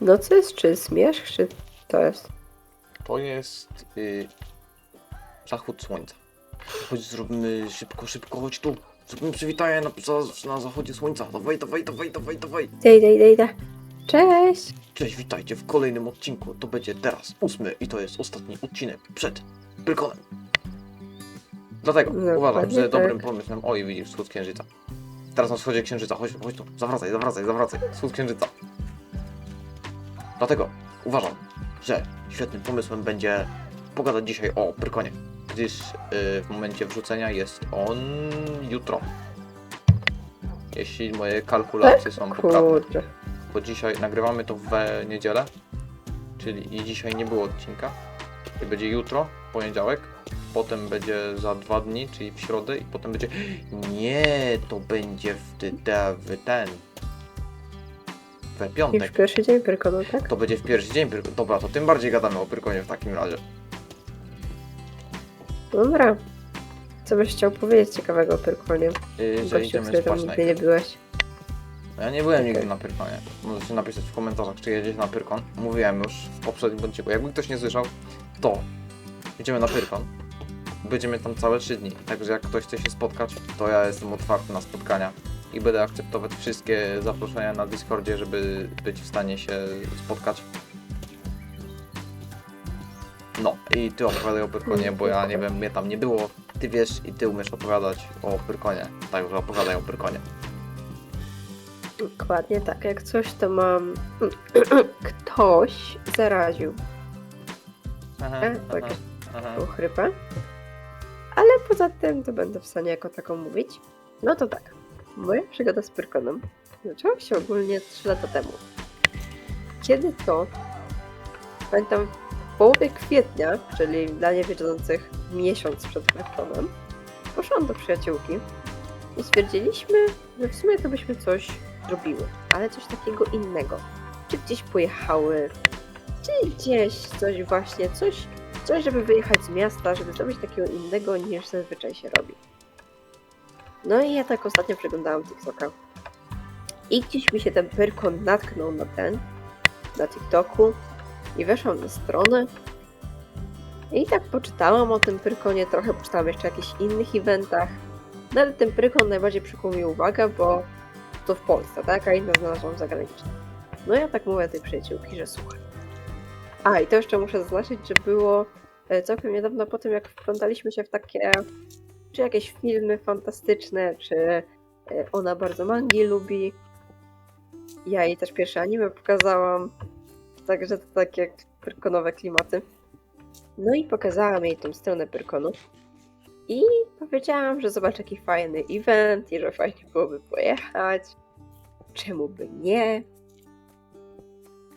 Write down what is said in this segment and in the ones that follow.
No co jest, czy zmierzch, czy to jest? To jest y, zachód słońca. Chodź, zróbmy szybko, szybko, chodź tu. Zróbmy przywitanie na, za, na zachodzie słońca. Dawaj, dawaj, dawaj, dawaj, dawaj. Idę, idę, idę, idę. Cześć! Cześć, witajcie w kolejnym odcinku. To będzie teraz ósmy i to jest ostatni odcinek przed Pyrkonem. Dlatego Dokładnie uważam, że tak. dobrym pomysłem... Oj, widzisz, wschód księżyca. Teraz na wschodzie księżyca. Chodź, chodź tu. Zawracaj, zawracaj, zawracaj. Wschód księżyca. Dlatego uważam, że świetnym pomysłem będzie pogadać dzisiaj o Pyrkonie. Gdyż y, w momencie wrzucenia jest on jutro. Jeśli moje kalkulacje są poprawne bo dzisiaj nagrywamy to w niedzielę, czyli i dzisiaj nie było odcinka. I będzie jutro, poniedziałek, potem będzie za dwa dni, czyli w środę i potem będzie... Nie, to będzie w, te- w ten... We Już piątek. pierwszy dzień Pyrkonu, tak? To będzie w pierwszy dzień Pyrko. Dobra, to tym bardziej gadamy o Pyrkonie w takim razie. Dobra. Co byś chciał powiedzieć ciekawego o Pyrkonie? Yy, że Gościu, idziemy który tam spać nigdy nie najpierw. byłeś. No Ja nie byłem nigdy na Pyrkonie. Możecie napisać w komentarzach, czy jedziecie na Pyrkon. Mówiłem już w poprzednim odcinku. Jakby ktoś nie słyszał, to jedziemy na Pyrkon. Będziemy tam całe 3 dni. Także jak ktoś chce się spotkać, to ja jestem otwarty na spotkania. I będę akceptować wszystkie zaproszenia na Discordzie, żeby być w stanie się spotkać. No i ty opowiadaj o Pyrkonie, bo ja nie wiem, mnie tam nie było. Ty wiesz i ty umiesz opowiadać o Pyrkonie. Także opowiadaj o Pyrkonie. Dokładnie tak. Jak coś, to mam... Ktoś zaraził Aha, E, aha, aha. tą chrypę. Ale poza tym to będę w stanie jako taką mówić. No to tak. Moja przygoda z Pyrkonem zaczęła się ogólnie 3 lata temu. Kiedy to? Pamiętam w połowie kwietnia, czyli dla niewiedzących miesiąc przed Pyrkonem, poszłam do przyjaciółki i stwierdziliśmy, że w sumie to byśmy coś zrobiły, ale coś takiego innego. Czy gdzieś pojechały, czy gdzieś coś właśnie, coś Coś, żeby wyjechać z miasta, żeby zrobić takiego innego niż zazwyczaj się robi. No i ja tak ostatnio przeglądałam TikToka. I gdzieś mi się ten Pyrkon natknął na ten, na TikToku i weszłam na stronę. I tak poczytałam o tym Pyrkonie, trochę poczytałam jeszcze o jakichś innych eventach. No ale ten Pyrkon najbardziej przykuł mi uwagę, bo to w Polsce, tak? A inne znalazłam zagraniczne. No ja tak mówię tej przyjaciółki, że słuchaj. A i to jeszcze muszę zaznaczyć, że było e, całkiem niedawno po tym, jak wplątaliśmy się w takie, czy jakieś filmy fantastyczne, czy e, ona bardzo mangi lubi. Ja jej też pierwsze anime pokazałam, także to takie pyrkonowe klimaty. No i pokazałam jej tą stronę pyrkonu. I powiedziałam, że zobacz jaki fajny event i że fajnie byłoby pojechać. Czemu by nie?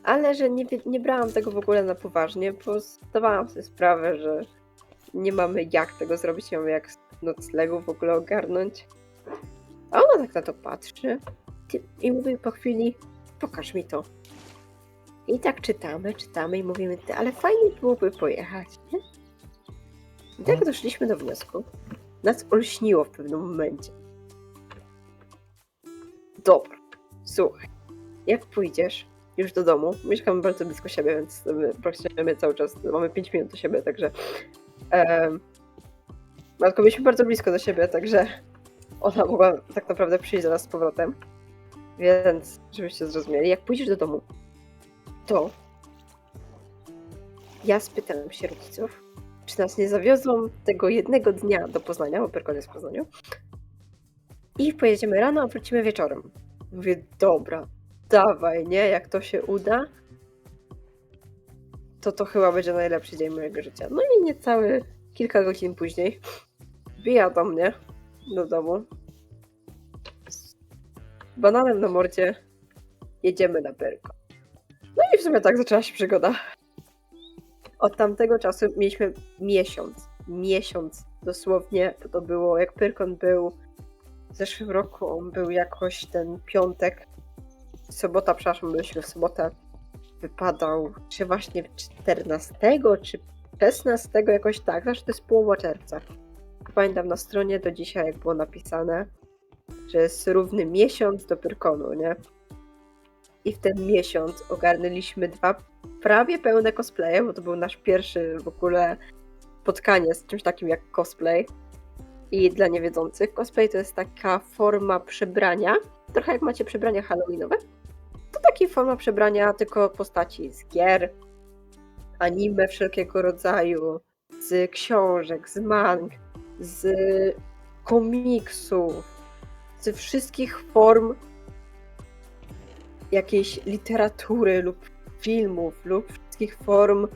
ale że nie, nie brałam tego w ogóle na poważnie, bo zdawałam sobie sprawę, że nie mamy jak tego zrobić, nie mamy jak noclegu w ogóle ogarnąć. A ona tak na to patrzy i mówi po chwili, pokaż mi to. I tak czytamy, czytamy i mówimy, ty, ale fajnie byłoby pojechać, nie? I tak doszliśmy do wniosku. Nas olśniło w pewnym momencie. Dobra, słuchaj, jak pójdziesz, już do domu. Mieszkamy bardzo blisko siebie, więc praktycznie cały czas mamy 5 minut do siebie, także. Um, tylko byliśmy bardzo blisko do siebie, także ona mogła tak naprawdę przyjść do nas z powrotem. Więc, żebyście zrozumieli, jak pójdziesz do domu, to ja spytam się rodziców, czy nas nie zawiozą tego jednego dnia do Poznania, bo Pyrkon jest w Poznaniu. I pojedziemy rano, a wrócimy wieczorem. Mówię, dobra, dawaj, nie? Jak to się uda, to to chyba będzie najlepszy dzień mojego życia. No i niecałe kilka godzin później wbija do mnie do domu z bananem na mordzie jedziemy na Pyrko. No i w sumie tak zaczęła się przygoda. Od tamtego czasu mieliśmy miesiąc, miesiąc dosłownie, bo to było jak Pyrkon był w zeszłym roku, on był jakoś ten piątek, sobota, przepraszam, byliśmy w sobotę, wypadał, czy właśnie 14, czy 16, jakoś tak, znaczy to jest połowa czerwca. Pamiętam na stronie do dzisiaj, jak było napisane, że jest równy miesiąc do Pyrkonu, nie? I w ten miesiąc ogarnęliśmy dwa prawie pełne cosplaye, bo to był nasz pierwszy w ogóle spotkanie z czymś takim jak cosplay. I dla niewiedzących, cosplay to jest taka forma przebrania, trochę jak macie przebrania halloweenowe. To taka forma przebrania tylko postaci z gier, anime wszelkiego rodzaju, z książek, z mang, z komiksów, ze wszystkich form jakiejś literatury lub filmów lub wszystkich form,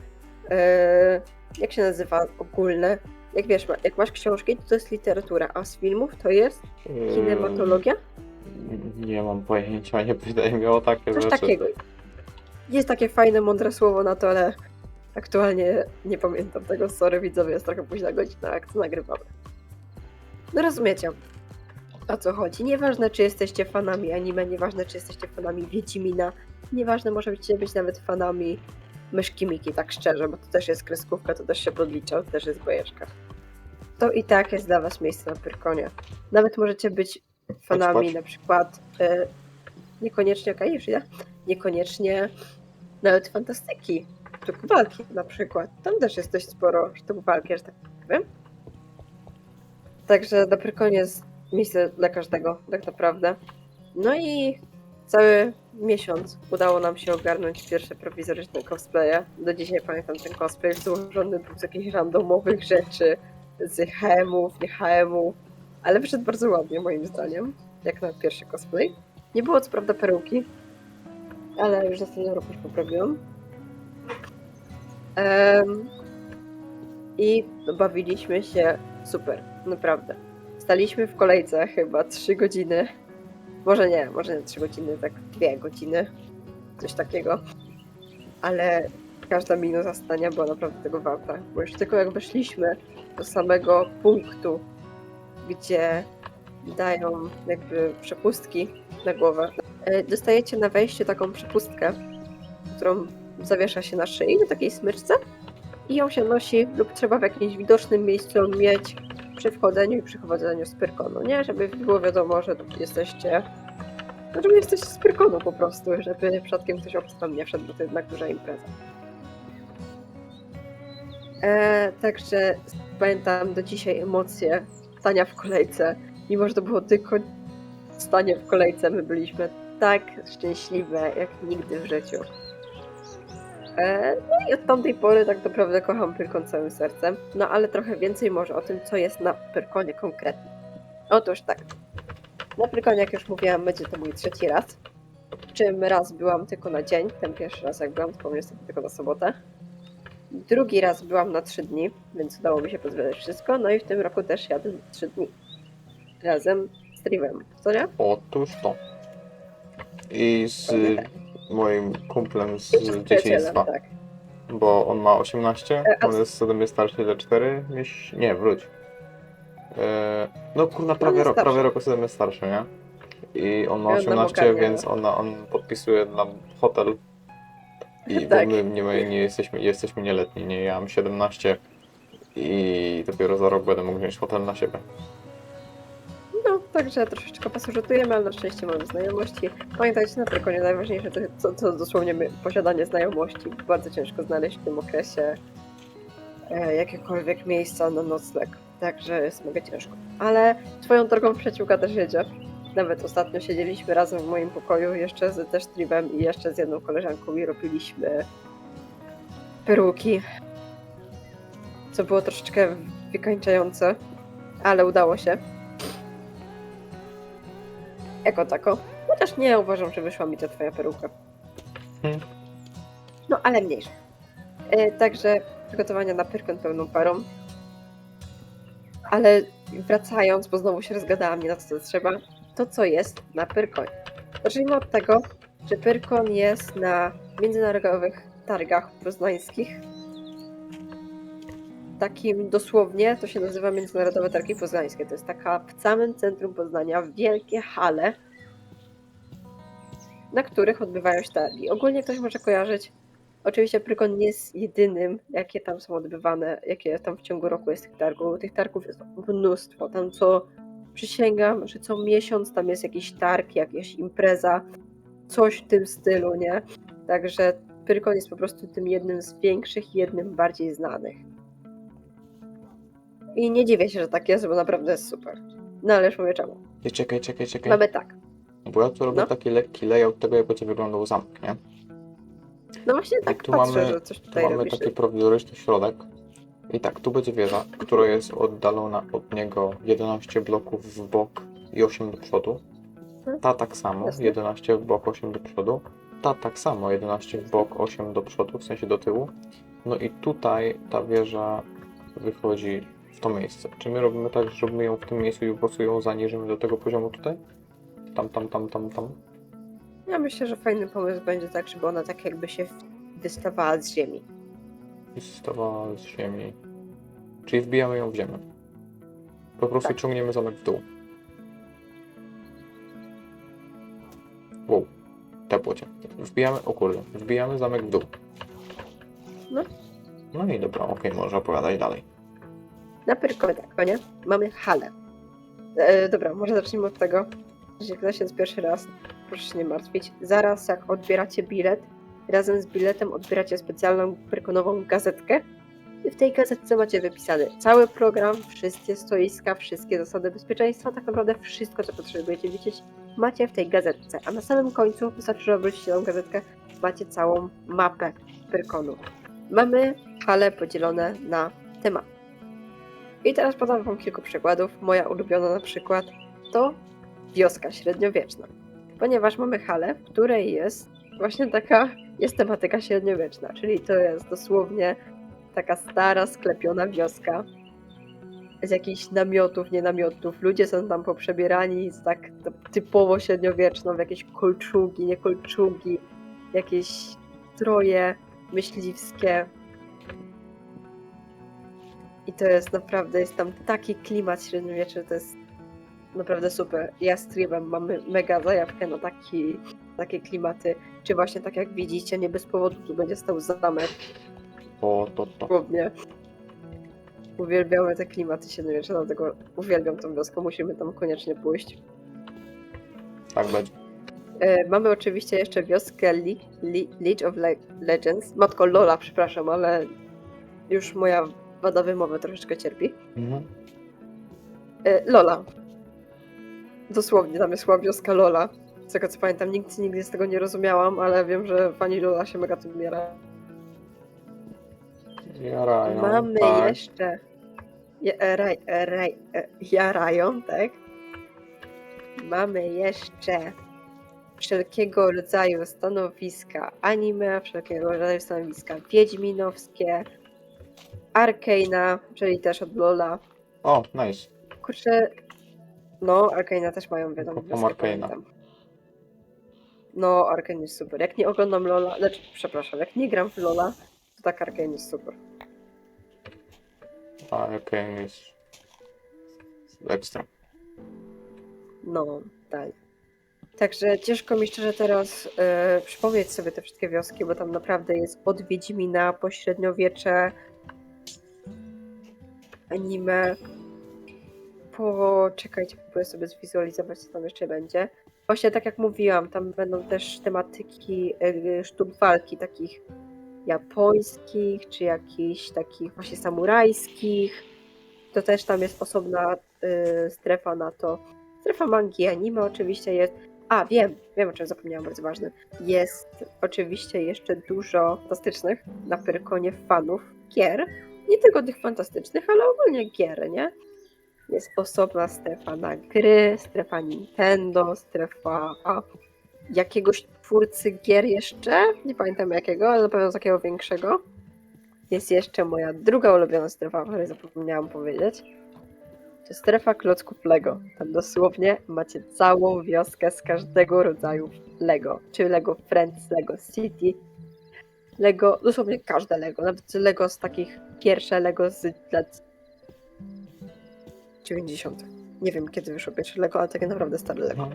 e, jak się nazywa ogólne. Jak wiesz, jak masz książki, to to jest literatura, a z filmów to jest kinematologia? Yy, Nie mam pojęcia, nie pytaj mnie o takie Coś rzeczy. takiego. Jest takie fajne, mądre słowo na to, ale aktualnie nie pamiętam tego. Sorry widzowie, jest trochę późna godzina, jak to nagrywamy. No rozumiecie, o co chodzi. Nieważne, czy jesteście fanami anime, nieważne, czy jesteście fanami Wiedźmina, nieważne, możecie być nawet fanami myszki Miki, tak szczerze, bo to też jest kreskówka, to też się podlicza, to też jest bajeczka. To i tak jest dla was miejsce na Pyrkonie. Nawet możecie być fanami chodź. na przykład e, niekoniecznie, okej, już idę, niekoniecznie nawet fantastyki, sztuk walki na przykład. Tam też jest dość sporo sztuk walki, że tak powiem. Także na Pyrkonie jest miejsce dla każdego, tak naprawdę. No i cały miesiąc udało nam się ogarnąć pierwsze prowizoryczne cosplaye. Do dzisiaj pamiętam ten cosplay złożony był z jakichś randomowych rzeczy, z HM-ów, nie HM-ów, ale wyszedł bardzo ładnie moim zdaniem, jak na pierwszy cosplay. Nie było co prawda peruki, ale już następnym roku już poprawiłam. I bawiliśmy się super, naprawdę. Staliśmy w kolejce chyba 3 godziny. Może nie, może nie 3 godziny, tak 2 godziny. Coś takiego. Ale każda minuta stania była naprawdę tego warta. Bo już tylko jak weszliśmy do samego punktu, gdzie dają jakby przepustki na głowę, e, dostajecie na wejściu taką przepustkę, którą zawiesza się na szyi, na takiej smyczce i ją się nosi lub trzeba w jakimś widocznym miejscu mieć przy wchodzeniu i przy wychodzeniu z Pyrkonu, nie? Żeby było wiadomo, że jesteście no, żeby jesteście z Pyrkonu po prostu, żeby przypadkiem ktoś obcy tam nie wszedł, bo to jednak duża impreza. E, także pamiętam do dzisiaj emocje stania w kolejce. Mimo, że to było tylko stanie w kolejce, my byliśmy tak szczęśliwe jak nigdy w życiu. E, no i od tamtej pory tak naprawdę kocham Pyrkon całym sercem. No ale trochę więcej może o tym, co jest na Pyrkonie konkretnie. Otóż tak. Na Pyrkonie, jak już mówiłam, będzie to mój trzeci raz. Czym raz byłam tylko na dzień. Ten pierwszy raz jak byłam, to niestety tylko na sobotę. Drugi raz byłam na trzy dni, więc udało mi się pozwiedzać wszystko. No i w tym roku też jadę na trzy dni. Razem z Trivem, co nie? Otóż to. I z. moim kumplem z dzieciństwa. tak. Bo on ma 18, E, on jest ode mnie starszy ile 4 miesiące. Nie, wróć. E, no kurna, prawie rok, prawie rok jest ode mnie starszy, nie? I on ma I on nam 18, ogarnia. więc on, on podpisuje nam hotel. I Tak. my nie, nie jesteśmy, jesteśmy nieletni, nie? Ja mam 17 i dopiero za rok będę mógł wziąć hotel na siebie. No, także troszeczkę pasożytujemy, ale na szczęście mamy znajomości. Pamiętajcie, na Pyrkonie najważniejsze to, to, to dosłownie my, posiadanie znajomości. Bardzo ciężko znaleźć w tym okresie e, jakiekolwiek miejsca na nocleg. Także jest mega ciężko. Ale swoją drogą przyjaciółka też jedzie. Nawet ostatnio siedzieliśmy razem w moim pokoju, jeszcze z też Trivem i jeszcze z jedną koleżanką i robiliśmy peruki. Co było troszeczkę wykańczające, ale udało się jako tako. Chociaż nie uważam, że wyszła mi ta twoja peruka. Hmm. No, ale mniejsza. E, także przygotowania na Pyrkon pełną parą. Ale wracając, bo znowu się rozgadałam, nie na co to trzeba, to co jest na Pyrkonie. Zacznijmy od tego, że Pyrkon jest na międzynarodowych targach poznańskich. Takim dosłownie to się nazywa Międzynarodowe Targi Poznańskie. To jest taka w samym centrum Poznania wielkie hale, na których odbywają się targi. Ogólnie ktoś może kojarzyć. Oczywiście Prykon nie jest jedynym, jakie tam są odbywane, jakie tam w ciągu roku jest tych targów. Tych targów jest mnóstwo. Tam co przysięgam, że co miesiąc tam jest jakiś targ, jakaś impreza. coś w tym stylu, nie? Także Pyrkon jest po prostu tym jednym z większych jednym bardziej znanych. I nie dziwię się, że tak jest, bo naprawdę jest super. No ale już mówię czemu. I czekaj, czekaj, czekaj. Mamy tak. Bo ja tu robię No. taki lekki layout tego, jak będzie wyglądał zamek, nie? No właśnie tak tu patrzę, mamy- że coś Tu tutaj mamy robisz. taki prowizoryczny środek. I tak, tu będzie wieża, która jest oddalona od niego 11 bloków w bok i 8 do przodu. Ta tak samo, Jasne. 11 w bok, 8 do przodu. Ta tak samo, 11 w bok, 8 do przodu, w sensie do tyłu. No i tutaj ta wieża wychodzi w to miejsce. Czy my robimy tak, że robimy ją w tym miejscu i po prostu ją zaniżymy do tego poziomu tutaj? Tam, tam, tam, tam, tam. Ja myślę, że fajny pomysł będzie tak, żeby ona tak jakby się wystawała z ziemi. I stawała z ziemi. Czyli wbijamy ją w ziemię. Po prostu Tak. ciągniemy zamek w dół. Wow. Tepło cię. Wbijamy, o kurde, wbijamy zamek w dół. No. No i dobra, okej, może opowiadać dalej. Na Pyrkonie nie? Mamy halę. E, dobra, może zacznijmy od tego, że ktoś jest pierwszy raz, proszę się nie martwić. Zaraz jak odbieracie bilet, razem z biletem odbieracie specjalną pyrkonową gazetkę i w tej gazetce macie wypisany cały program, wszystkie stoiska, wszystkie zasady bezpieczeństwa, tak naprawdę wszystko, co potrzebujecie wiedzieć, macie w tej gazetce. A na samym końcu, wystarczy, że obrócicie tą gazetkę, macie całą mapę Pyrkonu. Mamy hale podzielone na tematy. I teraz podam Wam kilku przykładów. Moja ulubiona na przykład to wioska średniowieczna. Ponieważ mamy halę, w której jest właśnie taka, jest tematyka średniowieczna, czyli to jest dosłownie taka stara, sklepiona wioska z jakichś namiotów, nie namiotów. Ludzie są tam poprzebierani z tak typowo średniowieczną, w jakieś kolczugi, nie kolczugi, jakieś stroje myśliwskie, i to jest naprawdę, jest tam taki klimat średniowieczny, to jest naprawdę super. Ja z Tribem mamy mega zajawkę na taki, takie klimaty. Czy właśnie tak jak widzicie, nie bez powodu tu będzie stał zamek, O, to, to. dosłownie. Uwielbiamy te klimaty średniowieczne, dlatego uwielbiam tą wioskę, musimy tam koniecznie pójść. Tak będzie. E, mamy oczywiście jeszcze wioskę Le- Le- League of Le- Legends. Matko Lola, przepraszam, ale już moja wada wymowy troszeczkę cierpi. Mhm. E, Lola. Dosłownie, tam jest chyba wioska Lola. Z tego co pamiętam, nigdy, nigdy z tego nie rozumiałam, ale wiem, że pani Lola się mega tym jara. Jarają. Mamy tak. jeszcze... Je, raj, e, raj, e, jarają, tak? Mamy jeszcze wszelkiego rodzaju stanowiska anime, wszelkiego rodzaju stanowiska wiedźminowskie, Arcana, czyli też od Lola. O, nice. Kurczę, no, Arkana też mają, wiadomo. Kocham wioskę, Arcane'a. pamiętam. No, Arkane jest super. Jak nie oglądam Lola, znaczy, przepraszam, jak nie gram w Lola, to tak Arkane jest super. A, okej, jest. Ekstra. No, tak. Także ciężko mi szczerze teraz e, przypomnieć sobie te wszystkie wioski, bo tam naprawdę jest od Wiedźmina po średniowiecze, anime, po... czekajcie, próbuję sobie zwizualizować, co tam jeszcze będzie. Właśnie tak jak mówiłam, tam będą też tematyki e, sztuk walki takich japońskich, czy jakichś takich właśnie samurajskich. To też tam jest osobna e, strefa na to. Strefa mangi anime oczywiście jest. A, wiem, wiem o czym zapomniałam, bardzo ważne. Jest oczywiście jeszcze dużo fantastycznych na Pyrkonie fanów gier. Nie tylko tych fantastycznych, ale ogólnie gier, nie? Jest osobna strefa na gry, strefa Nintendo, strefa a, jakiegoś twórcy gier jeszcze. Nie pamiętam jakiego, ale na pewno takiego większego. Jest jeszcze moja druga ulubiona strefa, o której zapomniałam powiedzieć. To strefa klocków Lego. Tam dosłownie macie całą wioskę z każdego rodzaju Lego. Czy Lego Friends, Lego City, Lego, dosłownie każde Lego. Nawet Lego z takich pierwsze Lego z lat 90. Nie wiem kiedy wyszło pierwsze Lego, ale takie naprawdę stare Lego.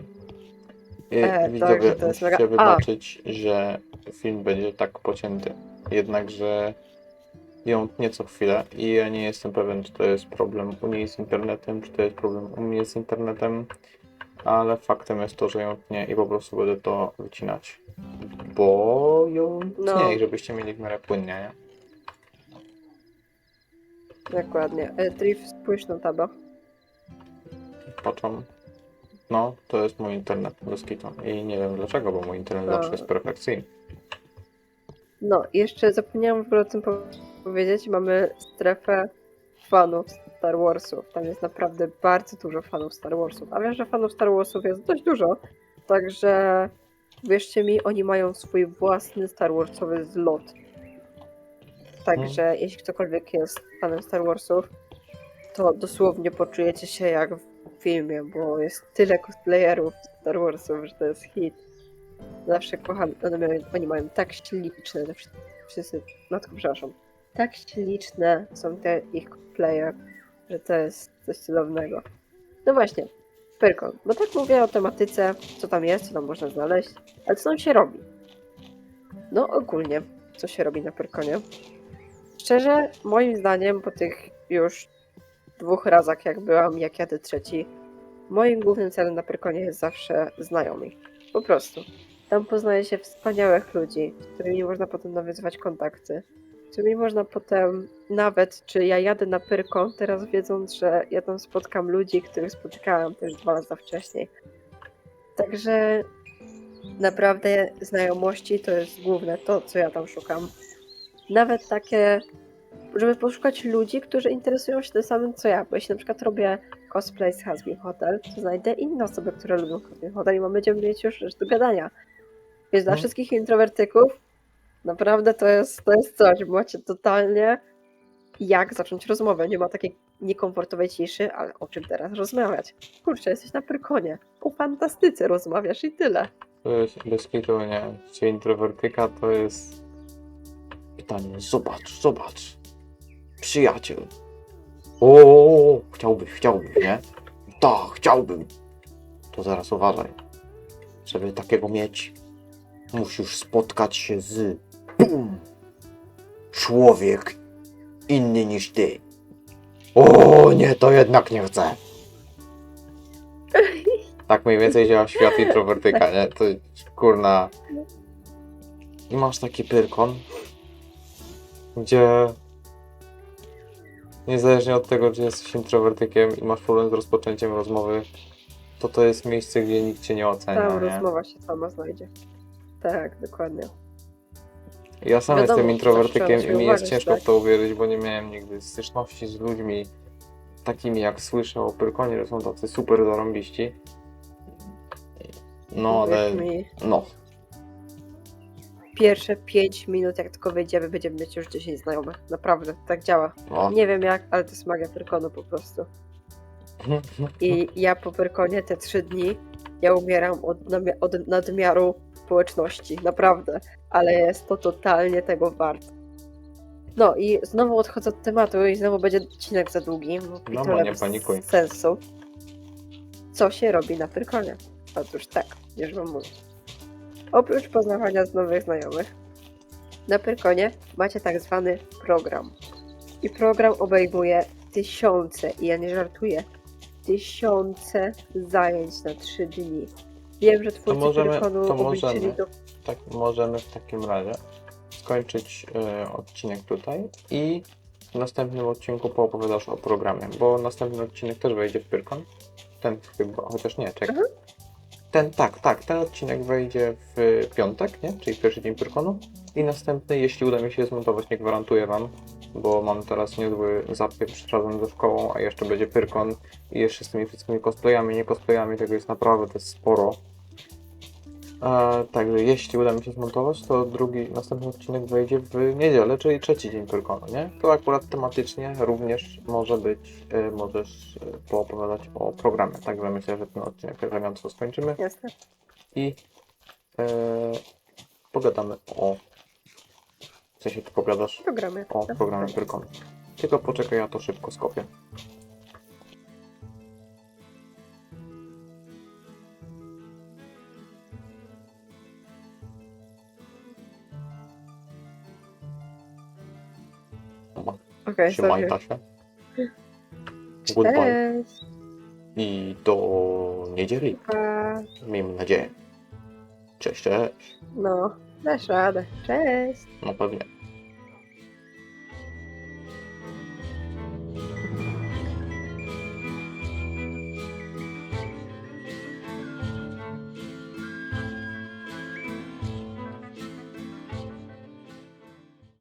I E, widzowie, także to jest mega- wybaczyć, że film będzie tak pocięty. Jednakże ją tnie co chwilę i ja nie jestem pewien, czy to jest problem u niej z internetem, czy to jest problem u mnie z internetem. ale faktem jest to, że ją tnie i po prostu będę to wycinać. Bo ją No. żebyście mieli w miarę płynnie, nie? Dokładnie. E, Trif, spójrz na taba. Patrzą. No, to jest mój internet bez kitu. I nie wiem dlaczego, bo mój internet A. zawsze jest perfekcyjny. No, jeszcze zapomniałam w ogóle o tym po- powiedzieć. Mamy strefę fanów Star Warsów. Tam jest naprawdę bardzo dużo fanów Star Warsów. A wiem, że fanów Star Warsów jest dość dużo. Także wierzcie mi, oni mają swój własny Star Warsowy zlot. Także jeśli ktokolwiek jest fanem Star Warsów, to dosłownie poczujecie się jak w filmie, bo jest tyle cosplayerów Star Warsów, że to jest hit. Zawsze kocham, one mają, oni mają tak śliczne, wszyscy, matko przepraszam, tak śliczne są te ich cosplaye, że to jest coś cudownego. No właśnie, Pyrkon, bo tak mówię o tematyce, co tam jest, co tam można znaleźć, ale co tam się robi? No ogólnie, co się robi na Pyrkonie? Szczerze, moim zdaniem, po tych już dwóch razach jak byłam, jak jadę trzeci, moim głównym celem na Pyrkonie jest zawsze znajomi. Po prostu. Tam poznaje się wspaniałych ludzi, z którymi można potem nawiązywać kontakty. Którymi można potem, nawet czy ja jadę na Pyrkon, teraz wiedząc, że ja tam spotkam ludzi, których spotykałam też dwa lata wcześniej. Także naprawdę znajomości to jest główne to, co ja tam szukam. Nawet takie, żeby poszukać ludzi, którzy interesują się tym samym co ja. Bo jeśli na przykład robię cosplay z Hasbin Hotel, to znajdę inne osoby, które lubią Hasbin Hotel i my będziemy mieć już rzecz do gadania. Więc dla No. wszystkich introwertyków naprawdę to jest, to jest coś, bo macie totalnie jak zacząć rozmowę. Nie ma takiej niekomfortowej ciszy, ale o czym teraz rozmawiać? Kurczę, jesteś na Pyrkonie. O fantastyce rozmawiasz i tyle. To jest bez kitu, nie? Czy introwertyka to jest pytanie, zobacz, zobacz. Przyjaciel. O, chciałbyś, chciałbyś, nie? Tak, chciałbym. To zaraz uważaj. Żeby takiego mieć, musisz spotkać się z bum, człowiek inny niż ty. O, nie, to jednak nie chcę. Tak mniej więcej działa świat introwertyka, nie? To kurna. I masz taki pyrkon, gdzie niezależnie od tego, czy jesteś introwertykiem i masz problem z rozpoczęciem rozmowy, to to jest miejsce, gdzie nikt cię nie ocenia, Tam nie? rozmowa się sama znajdzie. Tak, dokładnie. Ja sam Wiadomo, jestem introwertykiem i mi jest uważać, ciężko w tak? to uwierzyć, bo nie miałem nigdy styczności z ludźmi takimi jak słyszę o Pyrkonie, że są tacy super zarąbiści. No ale mi, no, pierwsze 5 minut, jak tylko wyjdziemy, będziemy mieć już 10 znajomych. Naprawdę, tak działa. no. Nie wiem jak, ale to jest magia Pyrkonu po prostu. I ja po Pyrkonie te 3 dni, ja umieram od nadmiaru społeczności. Naprawdę. Ale jest to totalnie tego wart. No i znowu odchodzę od tematu i znowu będzie odcinek za długi. No, tyle nie panikuj. sensu. Co się robi na Pyrkonie? Otóż tak, już wam mówię. Oprócz poznawania z nowych znajomych, na Pyrkonie macie tak zwany program. I program obejmuje tysiące, i ja nie żartuję, tysiące zajęć na trzy dni. Wiem, że twórcy możemy- Pyrkonu to możemy. to tak możemy w takim razie skończyć e, odcinek tutaj i w następnym odcinku poopowiadasz o programie, bo następny odcinek też wejdzie w Pyrkon. Ten chyba, chociaż nie, czekaj. Mhm. Ten, tak, tak, ten odcinek wejdzie w piątek, nie? Czyli pierwszy dzień Pyrkonu. I następny, jeśli uda mi się zmontować, nie gwarantuję Wam, bo mam teraz niezły zapieprz razem ze szkołą, a jeszcze będzie Pyrkon i jeszcze z tymi wszystkimi cosplayami, nie cosplayami, tego jest naprawdę to sporo. E, także jeśli uda mi się zmontować, to drugi, następny odcinek wejdzie w niedzielę, czyli trzeci dzień Pyrkonu, nie? To akurat tematycznie również może być, e, możesz e, poopowiadać o programie, także myślę, że ten odcinek elegancko skończymy jasne. i e, pogadamy o, w sensie ty powiadasz Programy. o programie Pyrkonu. Tylko poczekaj, ja to szybko skopię. Okej, Trzymaj sorry. Tasia. Goodbye. Cześć. i do niedzieli. Pa. Miejmy nadzieję. Cześć, cześć. No, dasz radę. Cześć. No pewnie.